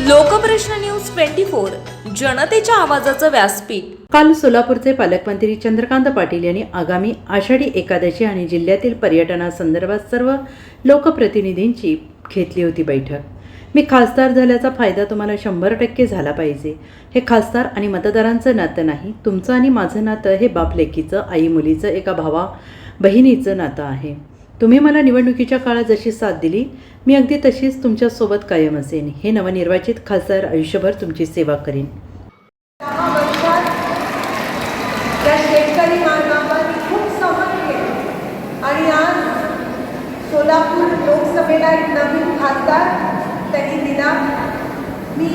Lokprashna news twenty four जनतेच्या आवाजाचं व्यासपीठ. काल सोलापूरचे पालकमंत्री चंद्रकांत पाटील यांनी आगामी आषाढी एकादशी आणि जिल्ह्यातील पर्यटनासंदर्भात सर्व लोकप्रतिनिधींची घेतली होती बैठक. मी खासदार झाल्याचा फायदा तुम्हाला शंभर टक्के झाला पाहिजे. हे खासदार आणि मतदारांचं नातं नाही तुमचं आणि माझं नातं हे बाप लेकीचं आई मुलीचं एका भावा बहिणीचं नातं आहे. तुम्ही मला निवडणुकीच्या काळात जशी साथ दिली मी अगदी तशीच तुमच्यासोबत कायम असेन. हे नवनिर्वाचित खासदार आयुष्यभर तुमची सेवा करीन. त्या शेतकरी मायबापांनी खूप आणि आज सोलापूर लोकसभेला एक नवीन खासदार त्यांनी दिला. मी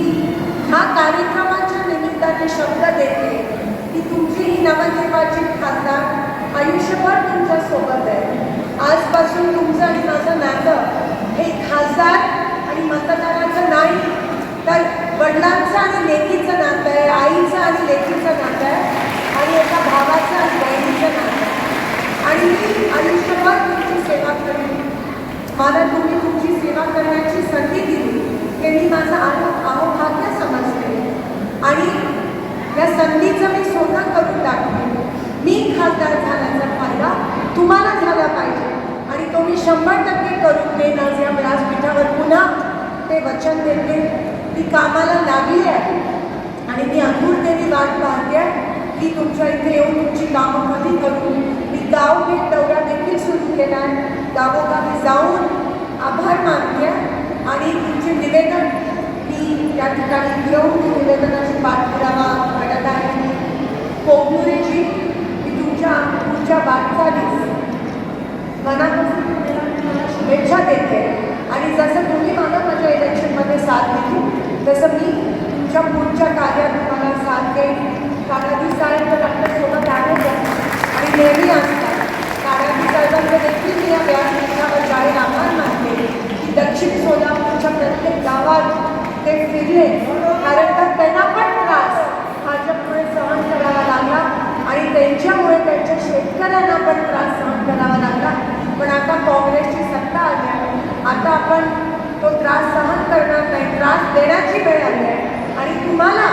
हा कार्यक्रमाच्या निमित्ताने शब्द देते की तुमची ही नवनिर्वाचित खासदार आयुष्यभर तुमच्यासोबत आजपासून तुमचं आणि माझं नातं हे खासदार आणि मतदाराचं नाही तर वडिलांचं आणि लेकीचं नातं आहे आईचं आणि लेकीचं नातं आहे आणि एका भावाचं आणि बहिणीचं नातं आहे. आणि मी आयुष्यभर तुमची सेवा करेन. मला तुम्ही तुमची सेवा करण्याची संधी दिली हे मी माझं आहो अहोभाग्य समजते. आणि या संधीचं मी सोनं करून दाखवेन. मी खासदार झाल्याचा फायदा तुम्हाला झाला पाहिजे. तो मी शंभर टक्के करून देईन आज या व्यासपीठावर. पुन्हा ते वचन देते ती कामाला लागली आहे. आणि मी आतुरतेने वाट पाहते आहे की तुमच्या इथे येऊन तुमची कामं कधी करून मी गाव भेट दौरा देखील सुरू केला आहे. गावोगावी जाऊन आभार मानते आहे. आणि तुमचे निवेदन मी त्या ठिकाणी घेऊन निवेदनाची पाठपुरावा करत आहे कोगनुरेजी मी तुमच्या पुढच्या वाटचालीस मनापासून तुम्हाला शुभेच्छा देते. आणि जसं तुम्ही मला माझ्या इलेक्शनमध्ये साथ दिली तसं मी तुमच्या पुढच्या कार्यात तुम्हाला साथ देईन. कानाजी साहेब तर आपल्यासोबत आहे आणि नेहमी असतात. कानाजी साहेबांचं देखील मी या व्यासपीठावर जाहीर आभार मानते की दक्षिण सोलापूरच्या प्रत्येक गावात ते फिरले कारण तर त्यांना पण त्रास भाजपमुळे सहन करावा लागला आणि त्यांच्यामुळे त्यांच्या शेतकऱ्यांना पण त्रास सहन करावा लागला पण आता काँग्रेसची सत्ता आली आहे आता आपण तो त्रास सहन करणार नाही. त्रास देण्याची वेळ आली आहे. आणि तुम्हाला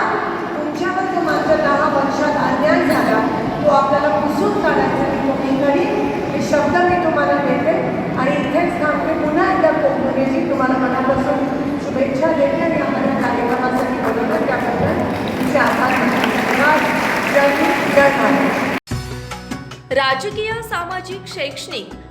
तुमच्यावर जो मागच्या दहा वर्षात अन्याय झाला तो आपल्याला पुसून काढायचा मी तो हे शब्द मी तुम्हाला देते. आणि इथेच थांबते पुन्हा एकदा कोकणेची तुम्हाला मनापासून शुभेच्छा देते आणि आम्हाला कार्यक्रमासाठी बोलवलं त्याबद्दल तिचे आभार धन्यवाद. जय जय राजकीय सामाजिक शैक्षणिक